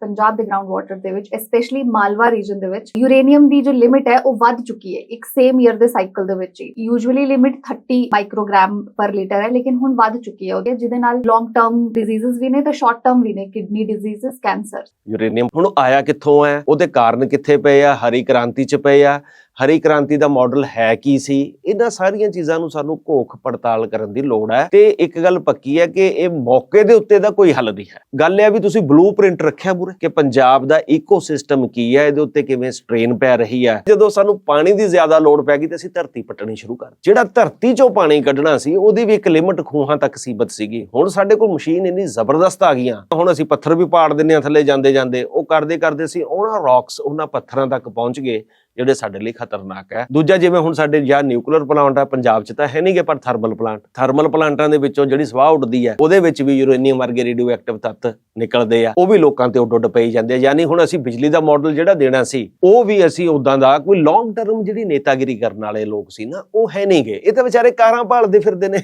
ਪੰਜਾਬ ਦੇ ground water ਦੇ ਵਿੱਚ ਸਪੈਸ਼ਲੀ ਮਾਲਵਾ ਰੀਜਨ ਦੇ ਵਿੱਚ ਯੂਰੇਨੀਅਮ ਦੀ ਜੋ ਲਿਮਿਟ ਹੈ ਉਹ ਵੱਧ ਚੁੱਕੀ ਹੈ, ਇੱਕ ਸੇਮ ਈਅਰ ਦੇ ਸਾਈਕਲ ਦੇ ਵਿੱਚ ਹੀ। ਯੂਜੂਅਲੀ ਲਿਮਿਟ 30 ਮਾਈਕਰੋਗ੍ਰਾਮ ਪਰ ਲੀਟਰ ਹੈ, ਲੇਕਿਨ ਹੁਣ ਵੱਧ ਚੁੱਕੀ ਹੈ ਉਹਦੇ, ਜਿਹਦੇ ਨਾਲ ਲੌਂਗ ਟਰਮ ਡਿਜ਼ੀਜ਼ਸ ਵੀ ਨੇ ਤੇ ਸ਼ਾਰਟ ਟਰਮ ਵੀ ਨੇ ਕਿਡਨੀ ਡਿਜ਼ੀਜ਼ਸ ਕੈਂਸਰ ਯੂਰੇਨੀਅਮ ਹੁਣ ਆਇਆ ਕਿੱਥੋਂ ਹੈ? ਉਹਦੇ ਕਾਰਨ ਕਿੱਥੇ ਪਏ ਆ? ਹਰੀ ਕ੍ਰਾਂਤੀ ਚ ਪਏ ਆ। ਹਰੀ ਕ੍ਰਾਂਤੀ ਦਾ ਮਾਡਲ ਹੈ ਕੀ ਸੀ? ਇਹਨਾਂ ਸਾਰੀਆਂ ਚੀਜ਼ਾਂ ਨੂੰ ਸਾਨੂੰ ਘੋਖ ਪੜਤਾਲ ਕਰਨ ਦੀ ਲੋੜ ਹੈ ਤੇ ਇੱਕ ਗੱਲ ਪੱਕੀ ਹੈ ਕਿ ਇਹ ਮੌਕੇ ਦੇ ਉੱਤੇ ਦਾ ਕੋਈ ਹੱਲ ਨਹੀਂ ਹੈ। ਗੱਲ ਇਹ ਵੀ ਤੁਸੀਂ ਬਲੂਪ੍ਰਿੰਟ ਰੱਖਿਆ ਪੂਰੇ ਕਿ ਪੰਜਾਬ ਦਾ ਇਕੋਸਿਸਟਮ ਕੀ ਹੈ, ਇਹਦੇ ਉੱਤੇ ਕਿਵੇਂ ਸਟ੍ਰੇਨ ਪੈ ਰਹੀ ਹੈ। ਜਦੋਂ ਸਾਨੂੰ ਪਾਣੀ ਦੀ ਜ਼ਿਆਦਾ ਲੋੜ ਪੈ ਗਈ ਤੇ ਅਸੀਂ ਧਰਤੀ ਪੱਟਣੀ ਸ਼ੁਰੂ ਕਰ ਜਿਹੜਾ ਧਰਤੀ ਚੋਂ ਪਾਣੀ ਕੱਢਣਾ ਸੀ, ਉਹਦੀ ਵੀ ਇੱਕ ਲਿਮਟ ਖੂਹਾਂ ਤੱਕ ਸੀਮਤ ਸੀਗੀ। ਹੁਣ ਸਾਡੇ ਕੋਲ ਮਸ਼ੀਨ ਇੰਨੀ ਜ਼ਬਰਦਸਤ ਆ ਗਈਆਂ। ਹੁਣ ਅਸੀਂ ਪੱਥਰ ਵੀ ਪਾੜ ਦਿੰਨੇ ਆ ਥੱਲੇ ਜਾਂਦੇ ਜਾਂਦੇ ਉਹ ਕਰਦੇ ਕਰਦੇ ਸੀ ਉਹਨਾਂ ਰੌਕਸ ਉਹਨਾਂ ਪੱਥਰਾਂ ਤੱਕ ਪਹੁੰਚ ਗਏ। ਜਿਹੜੇ ਸਾਡੇ ਲਈ ਖਤਰਨਾਕ ਹੈ। ਦੂਜਾ ਜਿਵੇਂ ਹੁਣ ਸਾਡੇ ਜਾਂ ਨਿਊਕਲੀਅਰ ਪਲਾਂਟ ਆ, ਪੰਜਾਬ 'ਚ ਤਾਂ ਹੈ ਨਹੀਂਗੇ ਪਰ ਥਰਮਲ ਪਲਾਂਟ ਥਰਮਲ ਪਲਾਂਟਾਂ ਦੇ ਵਿੱਚੋਂ ਜਿਹੜੀ ਸਵਾਹ ਉੱਡਦੀ ਹੈ, ਉਹਦੇ ਵਿੱਚ ਵੀ ਯੂਰੇਨੀਅਮ ਵਰਗੇ ਰੇਡੀਓ ਐਕਟਿਵ ਤੱਤ ਨਿਕਲਦੇ ਆ। ਉਹ ਵੀ ਲੋਕਾਂ ਤੇ ਉੱਡ ਉੱਡ ਪਈ ਜਾਂਦੇ ਆ। ਯਾਨੀ ਹੁਣ ਅਸੀਂ ਬਿਜਲੀ ਦਾ ਮਾਡਲ ਜਿਹੜਾ ਦੇਣਾ ਸੀ, ਉਹ ਵੀ ਅਸੀਂ ਉਦਾਂ ਦਾ ਕੋਈ ਲੌਂਗ ਟਰਮ ਜਿਹੜੀ ਨੇਤਾਗਿਰੀ ਕਰਨ ਵਾਲੇ ਲੋਕ ਸੀ ਨਾ, ਉਹ ਹੈ ਨਹੀਂਗੇ ਇਹ ਤਾਂ ਵਿਚਾਰੇ ਕਾਰਾਂ ਭਾਲਦੇ ਫਿਰਦੇ ਨੇ।